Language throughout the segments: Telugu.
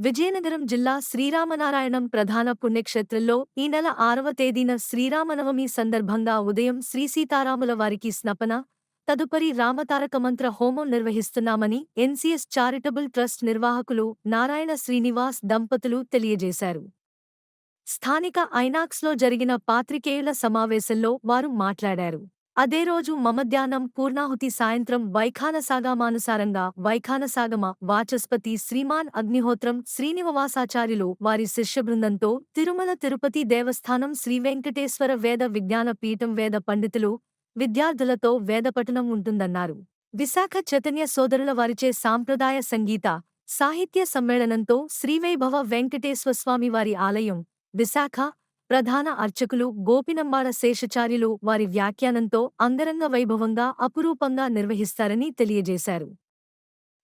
విజయనగరం జిల్లా శ్రీరామనారాయణం ప్రధాన పుణ్యక్షేత్రంలో ఈ నెల ఆరవ తేదీన శ్రీరామనవమి సందర్భంగా ఉదయం శ్రీ సీతారాముల వారికి స్నపన తదుపరి రామతారక మంత్ర హోమం నిర్వహిస్తున్నామని ఎన్సీఎస్ చారిటబుల్ ట్రస్ట్ నిర్వాహకులు నారాయణ శ్రీనివాస్ దంపతులు తెలియజేశారు. స్థానిక ఐనాక్స్లో జరిగిన పాత్రికేయుల సమావేశంలో వారు మాట్లాడారు. అదే రోజు మమధ్యాహ్నం పూర్ణాహుతి సాయంత్రం వైఖానసాగమానుసారంగా వైఖానసాగమ వాచస్పతి శ్రీమాన్ అగ్నిహోత్రం శ్రీనివాసాచార్యులు వారి శిష్యబృందంతో తిరుమల తిరుపతి దేవస్థానం శ్రీ వెంకటేశ్వర వేద విజ్ఞాన పీఠం వేద పండితులు విద్యార్థులతో వేదపఠనం ఉంటుందన్నారు. విశాఖ చైతన్య సోదరుల వారిచే సాంప్రదాయ సంగీత సాహిత్య సమ్మేళనంతో శ్రీవైభవ వెంకటేశ్వరస్వామి వారి ఆలయం విశాఖ ప్రధాన అర్చకులు గోపినంబాడ శేషాచార్యులు వారి వ్యాఖ్యానంతో అంగరంగ వైభవంగా అపురూపంగా నిర్వహిస్తారని తెలియజేశారు.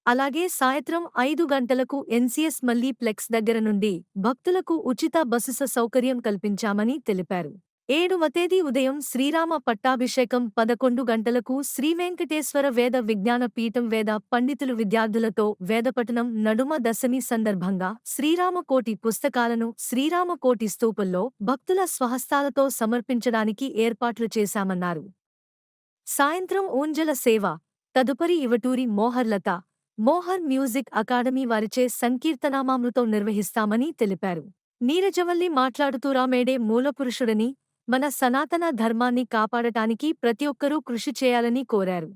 అలాగే సాయంత్రం ఐదు గంటలకు ఎన్సీఎస్ మల్లీ ప్లెక్స్ దగ్గర నుండి భక్తులకు ఉచిత బస్సు సౌకర్యం కల్పించామని తెలిపారు. ఏడవ తేదీ ఉదయం శ్రీరామ పట్టాభిషేకం పదకొండు గంటలకు శ్రీవెంకటేశ్వర వేద విజ్ఞాన పీఠం వేద పండితులు విద్యార్థులతో వేదపఠనం నడుమ దశమి సందర్భంగా శ్రీరామకోటి పుస్తకాలను శ్రీరామకోటి స్తూపంలో భక్తుల స్వహస్తాలతో సమర్పించడానికి ఏర్పాట్లు చేశామన్నారు. సాయంత్రం ఊంజల సేవ తదుపరి ఇవటూరి మోహర్లత మోహర్ మ్యూజిక్ అకాడమీ వారిచే సంకీర్తనామామృతం నిర్వహిస్తామని తెలిపారు. నీరజవల్లి మాట్లాడుతూ రామేడే మూలపురుషుడని మన సనాతన ధర్మాన్ని కాపాడటానికి ప్రతి ఒక్కరూ కృషి చేయాలని కోరారు.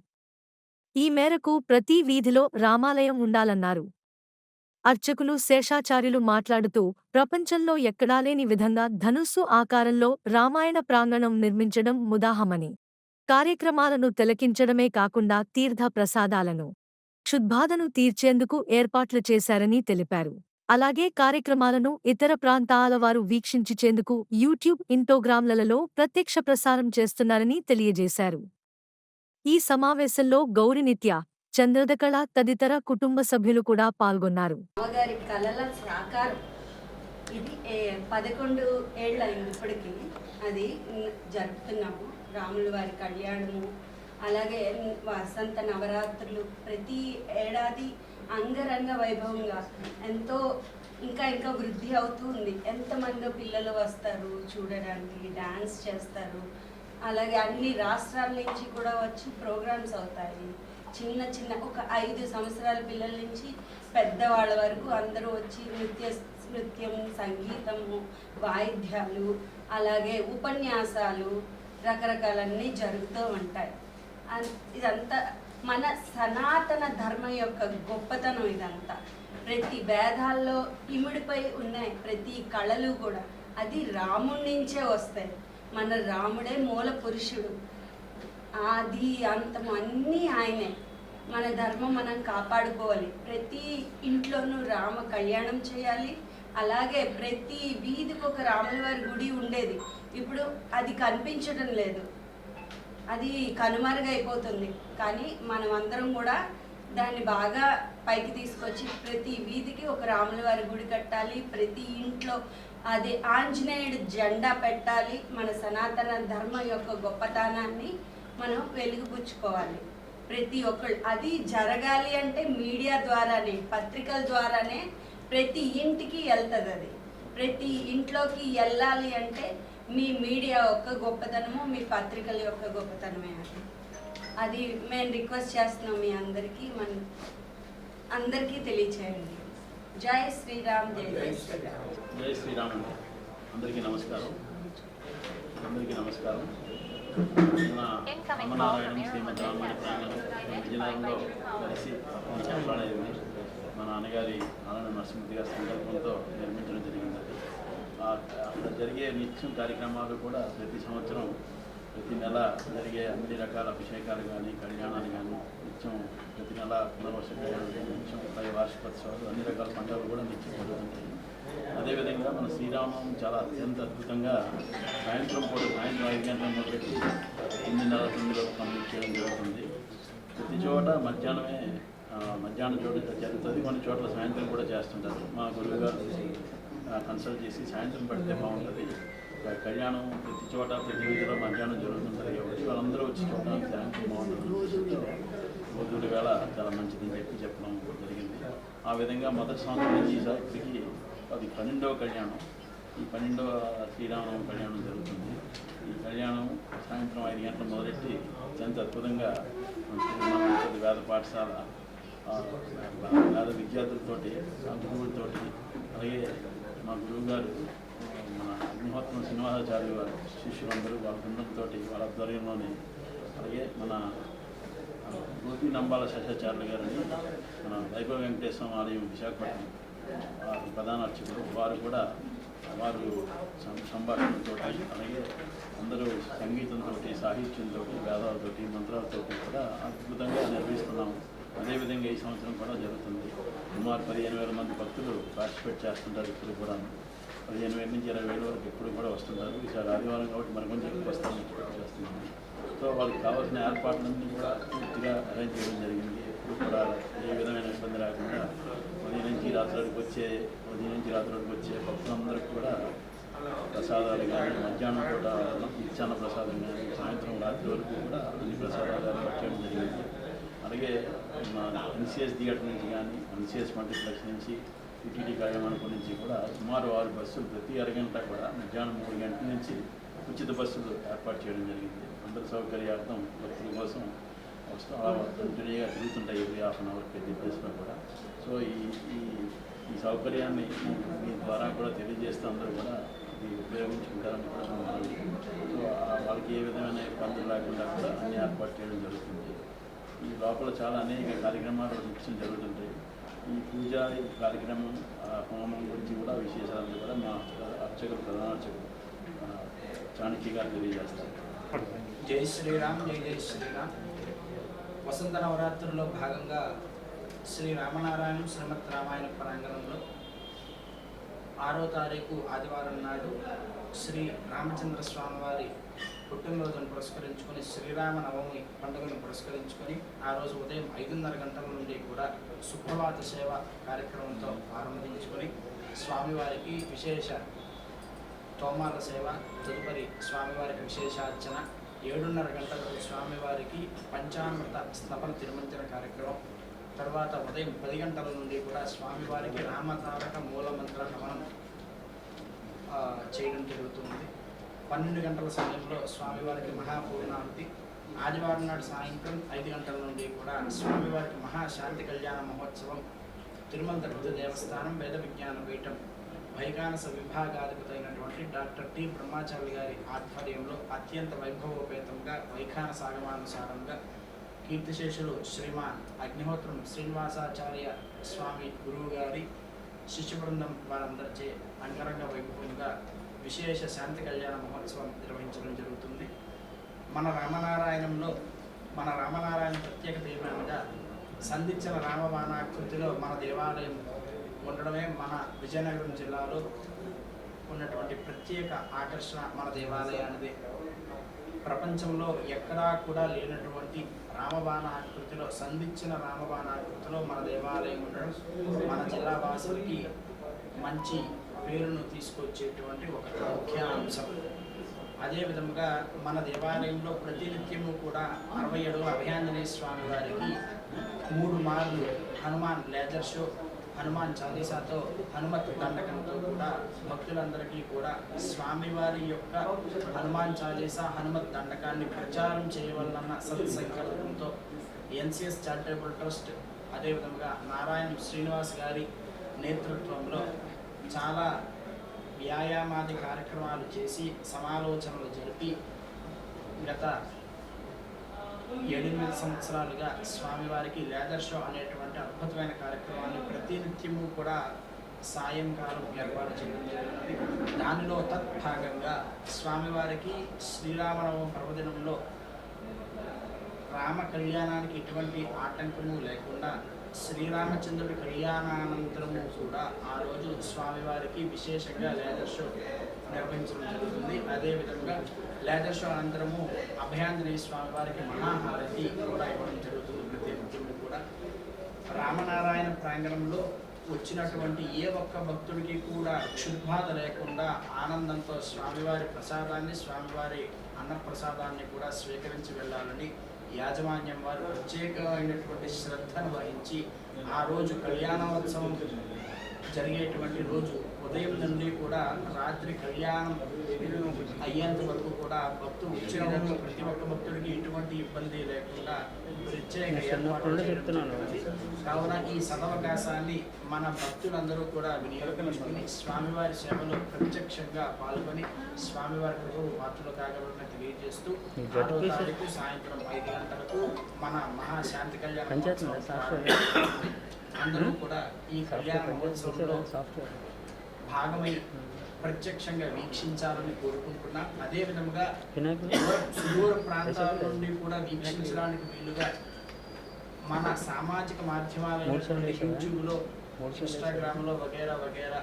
ఈ మేరకు ప్రతి వీధిలో రామాలయం ఉండాలన్నారు. అర్చకులు శేషాచార్యులు మాట్లాడుతూ ప్రపంచంలో ఎక్కడా లేని విధంగా ధనుస్సు ఆకారంలో రామాయణ ప్రాంగణం నిర్మించడం ముదాహమని కార్యక్రమాలను తిలకించడమే కాకుండా తీర్థ ప్రసాదాలను క్షుద్బాధను తీర్చేందుకు ఏర్పాట్లు చేశారని తెలిపారు. అలాగే కార్యక్రమాలను ఇతర ప్రాంతాల వారు వీక్షించేందుకు యూట్యూబ్ ఇంటోగ్రామ్లలో ప్రత్యక్ష ప్రసారం చేస్తున్నారని తెలియజేశారు. ఈ సమావేశంలో గౌరినిత్య చంద్రదకళ తదితర కుటుంబ సభ్యులు కూడా పాల్గొన్నారు. ఇది పదకొండు ఏళ్ళు అయింది ఇప్పటికి. అది జరుపుతున్నాము. రాములు వారి కళ్యాణము అలాగే వసంత నవరాత్రులు. ప్రతి ఏడాది అంగరంగ వైభవంగా ఎంతో ఇంకా ఇంకా వృద్ధి అవుతూ ఉంది. ఎంతమంది పిల్లలు వస్తారు చూడడానికి డాన్స్ చేస్తారు. అలాగే అన్ని రాష్ట్రాల నుంచి కూడా వచ్చి ప్రోగ్రామ్స్ అవుతాయి. చిన్న చిన్న ఒక ఐదు సంవత్సరాల పిల్లల నుంచి పెద్దవాళ్ళ వరకు అందరూ వచ్చి నృత్య నృత్యం సంగీతము వాయిద్యాలు అలాగే ఉపన్యాసాలు రకరకాలన్నీ జరుగుతూ ఉంటాయి. ఇదంతా మన సనాతన ధర్మం యొక్క గొప్పతనం ఇదంతా. ప్రతి వేదాల్లో ఇమిడిపై ఉన్నాయి ప్రతి కళలు కూడా. అది రాముడి నుంచే వస్తాయి. మన రాముడే మూల పురుషుడు. ఆది అంతం అన్నీ ఆయనే. మన ధర్మం మనం కాపాడుకోవాలి. ప్రతి ఇంట్లోనూ రామ కళ్యాణం చేయాలి. అలాగే ప్రతి వీధికి ఒక రాముల వారి గుడి ఉండేది. ఇప్పుడు అది కనిపించడం లేదు. అది కనుమరుగైపోతుంది. కానీ మనం అందరం కూడా దాన్ని బాగా పైకి తీసుకొచ్చి ప్రతి వీధికి ఒక రాముల వారి గుడి కట్టాలి ప్రతి ఇంట్లో అది ఆంజనేయుడు జెండా పెట్టాలి మన సనాతన ధర్మం యొక్క గొప్పతనాన్ని మనం వెలుగుపుచ్చుకోవాలి. ప్రతి ఒక్కళ్ళు అది జరగాలి అంటే మీడియా ద్వారానే పత్రికల ద్వారానే ప్రతి ఇంటికి వెళ్తుంది అది ప్రతి ఇంట్లోకి వెళ్ళాలి అంటే మీ మీడియా యొక్క గొప్పతనము మీ పత్రికల యొక్క గొప్పతనమే అది. అది మేము రిక్వెస్ట్ చేస్తున్నాం మీ అందరికీ మన అందరికీ తెలియచేయండి. జై శ్రీరామ్ జై జై శ్రీరామ్. జై శ్రీరామ్ అండి. అందరికీ నమస్కారం. అందరికీ నమస్కారం. మన రామనారాయణం శ్రీమద్ రామాయణ ప్రాంగణం విజయనగరంలో కలిసి ఈ చెప్పాడేది మా నాన్నగారి నారాయణ నరసింహతి గారి సంకల్పంతో నిర్మించడం జరిగింది. అక్కడ జరిగే నిత్యం కార్యక్రమాలు కూడా ప్రతి సంవత్సరం ప్రతి నెల జరిగే అన్ని రకాల అభిషేకాలు కానీ కళ్యాణాలు కానీ నిత్యం ప్రతి నెల పునర్వస కళ్యాణాలు కానీ నిత్యం పై వార్షికోత్సవాలు అన్ని రకాల పండుగలు కూడా నిత్యం జరుగుతుంటాయి అదేవిధంగా మన శ్రీరామం చాలా అత్యంత అద్భుతంగా సాయంత్రం పూట సాయంత్రం ఐదు గంటల మొదలుపెట్టి తొమ్మిదిన్నర తొమ్మిదిలో కంప్లీట్ చేయడం జరుగుతుంది. ప్రతి చోట మధ్యాహ్నమే మధ్యాహ్నం చోట జరుగుతుంది. కొన్ని చోట్ల సాయంత్రం కూడా చేస్తుంటారు. మా గురువు గారు కన్సల్ట్ చేసి సాయంత్రం పెడితే బాగుంటుంది. కళ్యాణం ప్రతి చోట ప్రతి వీధిలో మధ్యాహ్నం జరుగుతుంటుంది కాబట్టి వాళ్ళందరూ వచ్చి చూడడానికి సాయంత్రం బాగుంటుంది. బుద్ధుడి వేళ చాలా మంచిదని చెప్పి చెప్పడం జరిగింది. ఆ విధంగా మొదటి సంవత్సరం నుంచి ఈసారికి అది పన్నెండవ కళ్యాణం. ఈ పన్నెండవ శ్రీరామనవం కళ్యాణం జరుగుతుంది. ఈ కళ్యాణం సాయంత్రం ఐదు గంటలు మొదలెట్టి అత్యంత అద్భుతంగా వేద పాఠశాల పేద విద్యార్థులతో విద్యార్థులతోటి అలాగే మా గురువు గారు మన అగ్నిహోత్రం శ్రీనివాసాచార్య గారు శిష్యులందరూ వాళ్ళ బృందంతో వాళ్ళ ఆధ్వర్యంలోనే అలాగే మన గోపి నంబాల శేషాచార్యులు గారని మన వైభవ వెంకటేశ్వర ఆలయం విశాఖపట్నం వారి ప్రధాన అర్చకులు వారు కూడా వారు సం- అలాగే అందరూ సంగీతంతో సాహిత్యంతో వేదాలతోటి మంత్రాలతో కూడా అద్భుతంగా నిర్వహిస్తున్నాము. అదేవిధంగా ఈ సంవత్సరం కూడా జరుగుతుంది. సుమారు పదిహేను వేల మంది భక్తులు పార్టిసిపేట్ చేస్తుంటారు ఇప్పుడు కూడా. పదిహేను వేల నుంచి ఇరవై వేల వరకు ఎప్పుడు కూడా వస్తుంటారు. ఈసారి ఆదివారం కాబట్టి మరి కొంచెం ఎక్కువ వస్తామని ఎక్స్పెక్ట్ చేస్తున్నాము. సో వాళ్ళకి కావాల్సిన ఏర్పాట్లన్నీ కూడా పూర్తిగా అరేంజ్ చేయడం జరిగింది. ఎప్పుడు కూడా ఏ విధమైన ఇబ్బంది రాకుండా ఉదయం నుంచి రాత్రికి వచ్చే ఉదయం నుంచి రాత్రికి వచ్చే భక్తులందరికీ కూడా ప్రసాదాలు కానీ మధ్యాహ్నం పూట ఇచ్చాన ప్రసాదం కానీ సాయంత్రం రాత్రి వరకు కూడా అన్ని ప్రసాదాలు ఏర్పాటు చేయడం జరిగింది. అలాగే మా ఎన్సిఎస్ థియేటర్ నుంచి కానీ ఎన్సిఎస్ మల్టీప్లెక్స్ నుంచి టీటీడీ కార్యమానపం నుంచి కూడా సుమారు ఆరు బస్సులు ప్రతి అరగంట కూడా మధ్యాహ్నం మూడు గంటల నుంచి ఉచిత బస్సులు ఏర్పాటు చేయడం జరిగింది. అందరి సౌకర్యార్థం భక్తుల కోసం వస్తూ కంటిన్యూగా తిరుగుతుంటాయి ఎవ్రీ హాఫ్ అన్ అవర్ ప్రతి ప్లేస్లో కూడా. సో ఈ ఈ ఈ సౌకర్యాన్ని మీ- ద్వారా కూడా తెలియజేస్తే అందరూ కూడా ఇది ఉపయోగించుకుంటారని కూడా సో వాళ్ళకి ఏ విధమైన ఇబ్బందులు లేకుండా కూడా అన్ని ఏర్పాటు చేయడం జరుగుతుంది. ఈ లోపల చాలా అనేక కార్యక్రమాలు నిత్యం జరుగుతుంటాయి. ఈ పూజ ఈ కార్యక్రమం హోమం గురించి కూడా విశేషాలను కూడా మా అర్చకులు ప్రధాన అర్చకులు చాణక్య గారు తెలియజేస్తారు. జై శ్రీరామ్ జై జై శ్రీరామ్. వసంత నవరాత్రుల్లో భాగంగా శ్రీ రామనారాయణ శ్రీమద్ రామాయణ ప్రాంగణంలో ఆరో తారీఖు ఆదివారం నాడు శ్రీ రామచంద్ర స్వామివారి పుట్టినరోజును పురస్కరించుకొని శ్రీరామ నవమి పండుగను పురస్కరించుకొని ఆ రోజు ఉదయం ఐదున్నర గంటల నుండి కూడా సుప్రభాత సేవ కార్యక్రమంతో ఆరంభించుకొని స్వామివారికి విశేష తోమాల సేవ తదుపరి స్వామివారికి విశేషార్చన ఏడున్నర గంటలకు స్వామివారికి పంచామృత స్థపన తిరుమంచన కార్యక్రమం తర్వాత ఉదయం పది గంటల నుండి కూడా స్వామివారికి రామతారక మూలమంత్ర హవనం చేయడం జరుగుతుంది. పన్నెండు గంటల సమయంలో స్వామివారికి మహాపూర్ణాహుతి. ఆదివారం నాడు సాయంత్రం ఐదు గంటల నుండి కూడా స్వామివారికి మహాశాంతి కళ్యాణ మహోత్సవం. తిరుమల తిరుపతి దేవస్థానం వేద విజ్ఞాన పీఠం. వైకానస విభాగాధిపతైనటువంటి డాక్టర్ టి. బ్రహ్మాచార్య గారి ఆధ్వర్యంలో అత్యంత వైభవోపేతంగా వైఖానస ఆగమానుసారంగా కీర్తిశేషులు శ్రీమాన్ అగ్నిహోత్రం శ్రీనివాసాచార్య స్వామి గురువు గారి శిష్య బృందం వారందరిచే అంగరంగ వైభవంగా విశేష శాంతి కళ్యాణ మహోత్సవం నిర్వహించడం జరుగుతుంది. మన రామనారాయణంలో మన రామనారాయణ ప్రత్యేకత ఏమనగా సంధించిన రామబాణాకృతిలో మన దేవాలయం ఉండడమే మన విజయనగరం జిల్లాలో ఉన్నటువంటి ప్రత్యేక ఆకర్షణ మన దేవాలయానిది. ప్రపంచంలో ఎక్కడా కూడా లేనటువంటి రామబాణ ఆకృతిలో సంధించిన రామబాణ ఆకృతిలో మన దేవాలయం ఉండడం మన జిల్లా వాసులకి మంచి పేరును తీసుకొచ్చేటువంటి ఒక ముఖ్య అంశం. అదేవిధంగా మన దేవాలయంలో ప్రతినిత్యము కూడా అరవై ఏడు అభయాంజనేయ స్వామి వారికి మూడు మార్లు హనుమాన్ లేజర్ షో హనుమాన్ చాలీసాతో హనుమత్ దండకంతో కూడా భక్తులందరికీ కూడా స్వామివారి యొక్క హనుమాన్ చాలీసా హనుమత్ దండకాన్ని ప్రచారం చేయవలన సత్సంకల్పంతో ఎన్సిఎస్ చారిటబుల్ ట్రస్ట్ అదేవిధంగా నారాయణ శ్రీనివాస్ గారి నేతృత్వంలో చాలా వ్యాయామాది కార్యక్రమాలు చేసి సమాలోచనలు జరిపి గత ఎనిమిది సంవత్సరాలుగా స్వామివారికి లేదర్ షో అనేటువంటి అద్భుతమైన కార్యక్రమాన్ని ప్రతినిత్యము కూడా సాయంకాలం ఏర్పాటు చేయడం జరిగినది దానిలో తత్భాగంగా స్వామివారికి శ్రీరామనవమి పర్వదినంలో రామ కళ్యాణానికి ఎటువంటి ఆటంకము లేకుండా శ్రీరామచంద్రుడి కళ్యాణానంతరము కూడా ఆ రోజు స్వామివారికి విశేషంగా లేదర్ షో నిర్వహించడం జరుగుతుంది. అదేవిధంగా లేదర్ షో అనంతరము అభయాంజనేయ స్వామివారికి మహాహారతి కూడా ఇవ్వడం జరుగుతుంది. ప్రతి నిత్యము కూడా రామనారాయణ ప్రాంగణంలో వచ్చినటువంటి ఏ ఒక్క భక్తుడికి కూడా క్షుద్బాధ లేకుండా ఆనందంతో స్వామివారి ప్రసాదాన్ని స్వామివారి అన్నప్రసాదాన్ని కూడా స్వీకరించి వెళ్ళాలని యాజమాన్యం వారు ప్రత్యేకమైనటువంటి శ్రద్ధను వహించి ఆ రోజు కళ్యాణోత్సవం జరిగేటువంటి రోజు ఉదయం నుండి కూడా రాత్రి కళ్యాణం అయ్యేంత వరకు కూడా భక్తులు వచ్చిన ప్రతి ఒక్క భక్తుడికి ఎటువంటి ఇబ్బంది లేకుండా ప్రత్యేక ఏర్పాట్లు చేయడం జరుగుతుంది. కావున ఈ సదవకాశాన్ని మన భక్తులందరూ కూడా వినియోగించుకుని స్వామివారి సేవలో ప్రత్యక్షంగా పాల్గొని స్వామివారి కృపకు పాత్రలు కాగలరని తెలియజేస్తూ ఆరో తారీఖు సాయంత్రం ఐదు గంటలకు మన మహాశాంతి కళ్యాణ అందరూ కూడా ఈ కళ్యాణ మహోత్సవంలో భాగమై ప్రత్యక్షంగా వీక్షించాలని కోరుకుంటున్నాం. అదే విధముగా దూర- సుదూర ప్రాంతాల నుండి కూడా వీక్షించడానికి వీలుగా మన సామాజిక మాధ్యమాలైనటువంటి యూట్యూబ్లో ఇన్స్టాగ్రామ్లో వగేరా వగేరా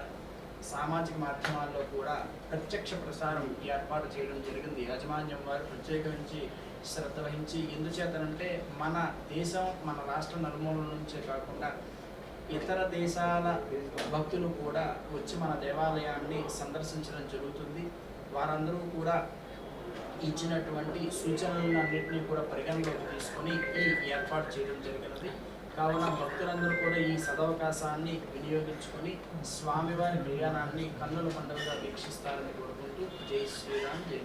సామాజిక మాధ్యమాల్లో కూడా ప్రత్యక్ష ప్రసారం ఏర్పాటు చేయడం జరిగింది. యాజమాన్యం వారు ప్రత్యేకించి శ్రద్ధ వహించి ఎందుచేతనంటే మన దేశం మన రాష్ట్ర నలుమూలల నుంచే కాకుండా ఇతర దేశాల భక్తులు కూడా వచ్చి మన దేవాలయాన్ని సందర్శించడం జరుగుతుంది. వారందరూ కూడా ఇచ్చినటువంటి సూచనలన్నింటినీ కూడా పరిగణలోకి తీసుకొని ఈ ఏర్పాటు చేయడం జరిగినది. కావున భక్తులందరూ కూడా ఈ సదవకాశాన్ని వినియోగించుకొని స్వామివారి కళ్యాణాన్ని కన్నుల పండుగగా వీక్షిస్తారని కోరుకుంటూ జై శ్రీరామ్ జై